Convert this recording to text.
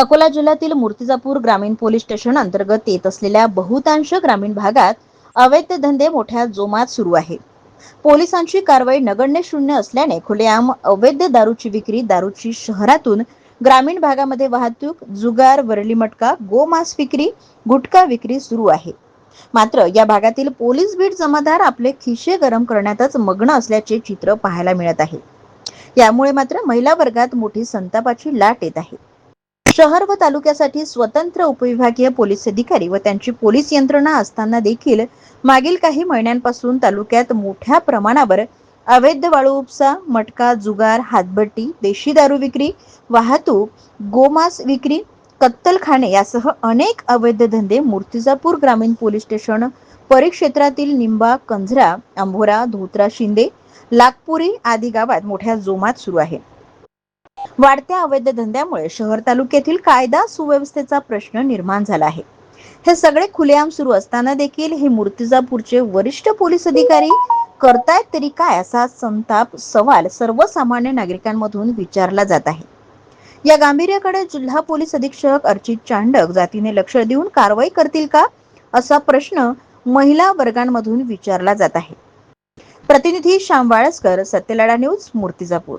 अकोला जिल्ह्यातील मूर्तिजापूर ग्रामीण police station अंतर्गत येत असलेल्या बहुतांश ग्रामीण भागात अवैध धंदे मोठ्या जोमात सुरू आहे. पोलिसांची कारवाई नगण्य शून्य असल्याने खुलेआम अवैध दारूची विक्री दारूची शहरातून ग्रामीण भागामध्ये वाहतूक जुगार वरली मटका गोमांस विक्री गुटखा विक्री सुरू आहे. मात्र या भागातील पोलीस बीट जमादार आपले खिशे गरम करण्यातच मग्न असल्याचे चित्र पाहायला मिळत आहे. यामुळे मात्र महिला वर्गात मोठी संतापाची लाट येत आहे. शहर व तालुक्यासाठी स्वतंत्र उपविभागीय पोलीस अधिकारी व त्यांची पोलीस यंत्रणा असताना देखील मागील काही महिन्यांपासून तालुक्यात मोठ्या प्रमाणावर अवैध वाळू उपसा मटका जुगार हातबट्टी देशी दारू विक्री वाहतूक गोमांस विक्री कत्तलखाने यासह अनेक अवैध धंदे मूर्तिजापूर ग्रामीण पोलीस स्टेशन परिक्षेत्रातील निंबा कंझरा अंभोरा धोत्रा शिंदे लागपुरी आदी गावात मोठ्या जोमात सुरू आहे वाढत्या अवैध धंद्यामुळे शहर तालुक्यातील कायदा सुव्यवस्थेचा प्रश्न निर्माण झाला आहे. हे सगळे खुलेआम सुरू असताना देखील हे मूर्तिजापूरचे वरिष्ठ पोलीस अधिकारी करतायत तरी काय असा संताप सवाल सर्वसामान्य नागरिकांमधून विचारला जात आहे. या गांभीर्याकडे जिल्हा पोलीस अधीक्षक अर्चित चांडक जातीने लक्ष देऊन कारवाई करतील का असा प्रश्न महिला वर्गांमधून विचारला जात आहे. प्रतिनिधी श्याम वाळसकर सत्यलाडा न्यूज मूर्तिजापूर.